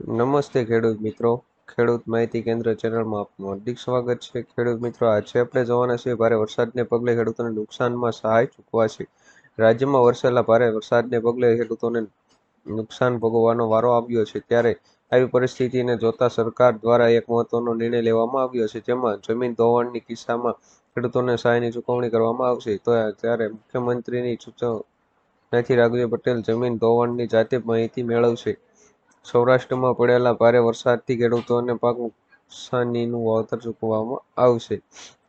નમસ્તે ખેડૂત મિત્રો. ખેડૂત માહિતી કેન્દ્ર ચેનલમાં આપનું હાર્દિક સ્વાગત છે. ખેડૂત મિત્રો, આજે આપણે જોવાના છીએ ભારે વરસાદને પગલે ખેડૂતોને નુકસાનમાં સહાય ચૂકવાશે. રાજ્યમાં વરસેલા ભારે વરસાદને પગલે ખેડૂતોને નુકસાન ભોગવવાનો વારો આવ્યો છે. ત્યારે આવી પરિસ્થિતિને જોતા સરકાર દ્વારા એક મહત્વનો નિર્ણય લેવામાં આવ્યો છે. જેમાં જમીન ધોવાણની કિસ્સામાં ખેડૂતોને સહાયની ચૂકવણી કરવામાં આવશે. તો ત્યારે મુખ્યમંત્રીની સૂચનાથી રાઘુજી પટેલ જમીન ધોવાણની જાતે માહિતી મેળવશે. સૌરાષ્ટ્રમાં પડેલા ભારે વરસાદથી ખેડૂતોને પાક નુકસાનીનું વાવતર ચૂકવવામાં આવશે.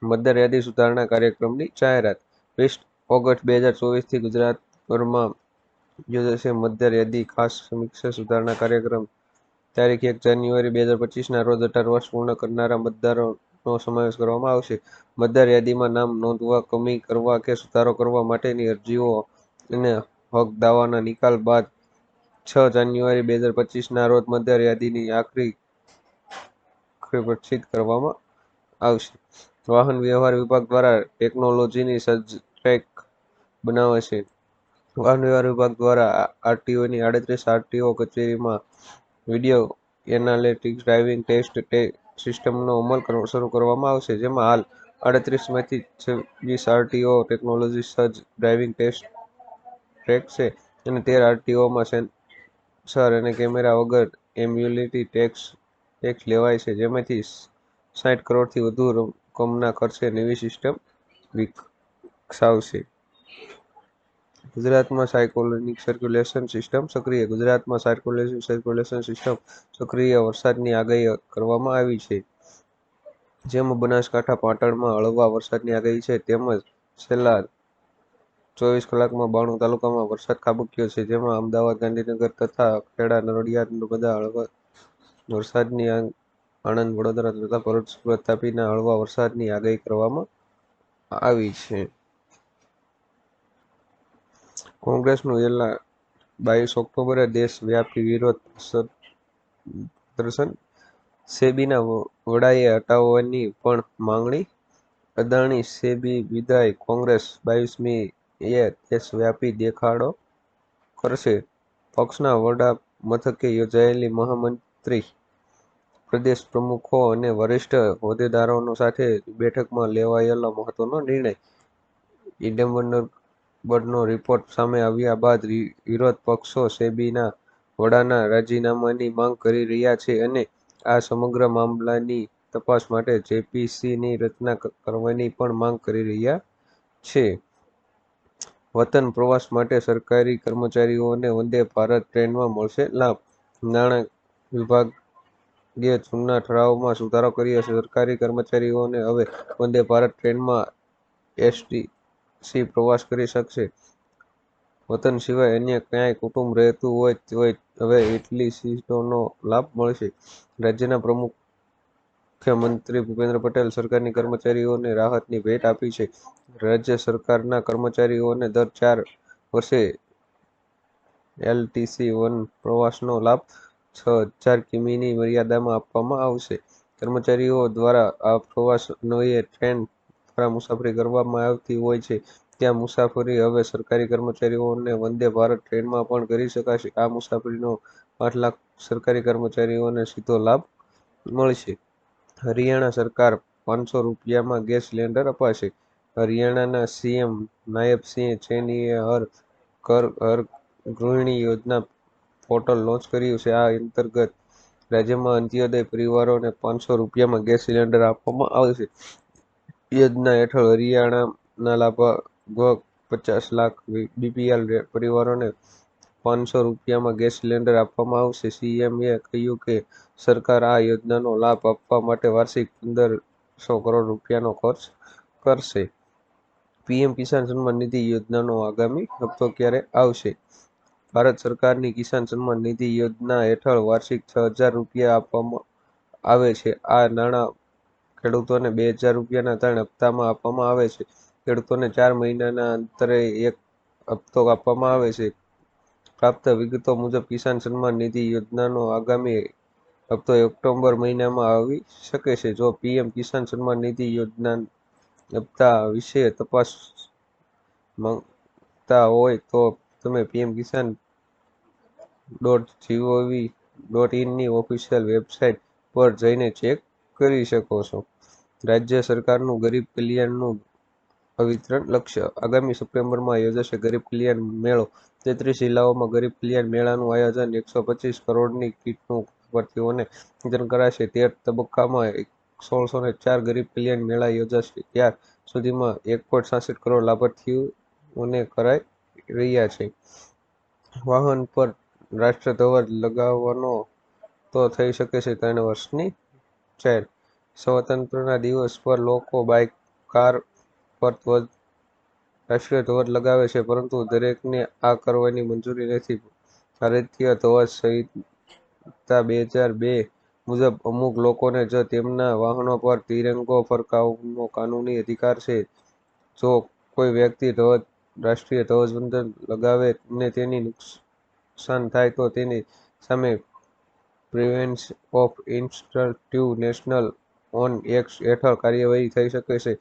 મતદાર યાદી સુધારણા કાર્યક્રમની જાહેરાત. વીસ ઓગસ્ટ બે હજાર ચોવીસથી ગુજરાતભરમાં યોજાશે મતદાર યાદી ખાસ સમીક્ષા સુધારણા કાર્યક્રમ. તારીખ એક જાન્યુઆરી બે હજાર પચીસના રોજ અઢાર વર્ષ પૂર્ણ કરનારા મતદારોનો સમાવેશ કરવામાં આવશે. મતદાર યાદીમાં નામ નોંધવા, કમી કરવા કે સુધારો કરવા માટેની અરજીઓ અને હક દાવાના નિકાલ બાદ છ જાન્યુઆરી બે હજાર પચીસના રોજ મતદાર યાદીની આખરી પ્રસિદ્ધ કરવામાં આવશે. વાહન વ્યવહાર વિભાગ દ્વારા ટેકનોલોજીની સજ્જ ટ્રેક બનાવે છે. વાહન વ્યવહાર વિભાગ દ્વારા આરટીઓની આડત્રીસ આરટીઓ કચેરીમાં વીડિયો એનાલિટિક્સ, ડ્રાઇવિંગ ટેસ્ટ સિસ્ટમનો અમલ શરૂ કરવામાં આવશે, જેમાં હાલ આડત્રીસમાંથી છવ્વીસ આરટીઓ ટેકનોલોજી સજ્જ ડ્રાઇવિંગ ટેસ્ટ ટ્રેક છે અને તેર આરટીઓમાં સેન્સર અને કેમેરા વગર એમ્યુનિટી ટેક્સ ટેક્સ લેવાય છે, જેમાંથી સાઠ કરોડથી વધુ રકમના ખર્ચે નવી સિસ્ટમ વિકસાવશે. ગુજરાતમાં સાયકોલોનિક સર્ક્યુલેશન સિસ્ટમ સક્રિય, ગુજરાતમાં સાયકોલોજી સર્ક્યુલેશન સિસ્ટમ સક્રિય વરસાદની આગાહી કરવામાં આવી છે. જેમાં બનાસકાંઠા, પાટણમાં હળવા વરસાદની આગાહી છે, તેમજ છેલ્લા ચોવીસ કલાકમાં બાણું તાલુકામાં વરસાદ ખાબક્યો છે. જેમાં અમદાવાદ, ગાંધીનગર તથા ખેડા, નરોડિયા નર્મદા હળવા વરસાદની આણંદ, વડોદરા તથા ભરૂચ સુરત તાપીના હળવા વરસાદની આગાહી કરવામાં આવી છે. કોંગ્રેસનું એલાન બાવીસ ઓક્ટોબરે દેશવ્યાપી વિરોધ પ્રદર્શન સેબીના વડાએ હટાવવાની પણ માંગણી અદાણી સેબી વિદાય કોંગ્રેસ બાવીસમી એ દેશવ્યાપી દેખાડો કરશે. પક્ષના વડા મથકે યોજાયેલી મહામંત્રી પ્રદેશ પ્રમુખો અને વરિષ્ઠ હોદ્દેદારોનો સાથે બેઠકમાં લેવાયેલો મહત્વનો નિર્ણય હિંડનબર્ગનો રિપોર્ટ સામે આવ્યા બાદ વિરોધ પક્ષો સેબીના વડાના રાજીનામાની માંગ કરી રહ્યા છે અને આ સમગ્ર મામલાની તપાસ માટે જેપીસીની રચના કરવાની પણ માંગ કરી રહ્યા છે. વતન પ્રવાસ માટે સરકારી કર્મચારીઓને વંદે ભારત ટ્રેનમાં મળશે. લાભ. નાણાં વિભાગે જૂના ઠરાવમાં સુધારો કર્યો છે. સરકારી કર્મચારીઓને હવે વંદે ભારત ટ્રેનમાં એસટીસી પ્રવાસ કરી શકશે. વતન સિવાય અન્ય ક્યાંય કુટુંબ રહેતું હોય તો હવે એટલી સીટોનો લાભ મળશે. રાજ્યના પ્રમુખ મુખ્યમંત્રી ભૂપેન્દ્ર પટેલ સરકારની કર્મચારીઓને રાહતની ભેટ આપી છે. રાજ્ય સરકારના કર્મચારીઓને દર ચાર વર્ષે એલટીસી વન પ્રવાસનો લાભ છ હજાર કિમીની મર્યાદામાં આપવામાં આવશે. કર્મચારીઓ દ્વારા આ પ્રવાસ અન્વયે ટ્રેન દ્વારા મુસાફરી કરવામાં આવતી હોય છે. ત્યાં મુસાફરી હવે સરકારી કર્મચારીઓને વંદે ભારત ટ્રેનમાં પણ કરી શકાશે. આ મુસાફરીનો આઠ લાખ સરકારી કર્મચારીઓને સીધો લાભ મળશે. હરિયાણા સરકાર પાંચસો રૂપિયામાં ગેસ સિલિન્ડર અપાશે. હરિયાણાના સીએમ નાયબ સિંહ ચેનીએ હર કર, હર ગૃહિણી યોજના પોર્ટલ લોન્ચ કર્યું છે. આ અંતર્ગત રાજ્યમાં અંત્યોદય પરિવારોને પાંચસો રૂપિયામાં ગેસ સિલિન્ડર આપવામાં આવશે યોજના હેઠળ હરિયાણાના લાભ પચાસ લાખ બીપીએલ પરિવારોને પાંચસો રૂપિયામાં ગેસ સિલિન્ડર આપવામાં આવશે. સીએમએ કહ્યું કે સરકાર આ યોજનાનો લાભ આપવા માટે વાર્ષિક પંદરસો કરોડ રૂપિયાનો ખર્ચ કરશે. પીએમ કિસાન સન્માન નિધિ યોજનાનો આગામી હપ્તો ક્યારે આવશે? ભારત સરકારની કિસાન સન્માન નિધિ યોજના હેઠળ વાર્ષિક છ હજાર રૂપિયા આપવામાં આવે છે. આ નાણાં ખેડૂતોને બે હજાર રૂપિયાના ત્રણ હપ્તામાં આપવામાં આવે છે. ખેડૂતોને ચાર મહિનાના અંતરે એક હપ્તો આપવામાં આવે છે. પ્રાપ્ત વિગતો મુજબ કિસાન સન્માન નિધિ યોજનાનો આગામી હપ્તો ઓક્ટોબર મહિનામાં આવી શકે છે. જો પીએમ કિસાન સન્માન નિધિ યોજના હપ્તા વિશે તપાસ માંગતા હોય તો તમે PM Kisan dot gov dot ઇનની official website પર જઈને ચેક કરી શકો છો. રાજ્ય સરકારનું ગરીબ કલ્યાણનું અવિતરણ લક્ષ્ય. આગામી સપ્ટેમ્બરમાં યોજાશે ગરીબ કલ્યાણ મેળો. તેત્રીસ જિલ્લાઓમાં ગરીબ કલ્યાણ મેળાનું આયોજન એકસો પચીસ કરોડની કીટનું લાભાર્થીઓને વિતરણ કરાશે. તેર તબક્કામાં સોળસો ને ચાર ગરીબ કલ્યાણ મેળા યોજાશે. ત્યાર સુધીમાં એક પોઈન્ટ સાસઠ કરોડ લાભાર્થીઓને કરાઈ રહ્યા છે. વાહન પર રાષ્ટ્રધ્વજ લગાવવાનો તો થઈ શકે છે ત્રણ વર્ષની જાહેર સ્વતંત્રતા દિવસ પર લોકો બાઇક, કાર પર રાષ્ટ્રીય ધ્વજ લગાવે છે, પરંતુ દરેકને આ કરવાની મંજૂરી નથી. ભારતીય ધ્વજ સંહિતા બે હજાર બે મુજબ અમુક લોકોને જ તેમના વાહનો પર તિરંગો ફરકાવવાનો કાનૂની અધિકાર છે. જો કોઈ વ્યક્તિ ધ્વજ, રાષ્ટ્રીય ધ્વજવંદન લગાવે ને તેની નુકસાન થાય તો તેની સામે prevention of insult national honour act હેઠળ કાર્યવાહી થઈ શકે છે.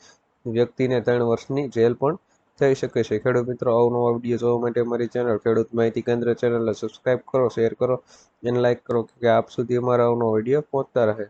વ્યક્તિને ત્રણ વર્ષની જેલ પણ થઈ શકે છે. ખેડૂત મિત્રો અવનવા વીડિયો જોવા માટે અમારી ચેનલ ખેડૂત માહિતી કેન્દ્ર ચેનલને સબસ્ક્રાઈબ કરો શેર કરો અને લાઇક કરો, કે આપ સુધી અમારા આવનો વીડિયો પહોંચતા રહે.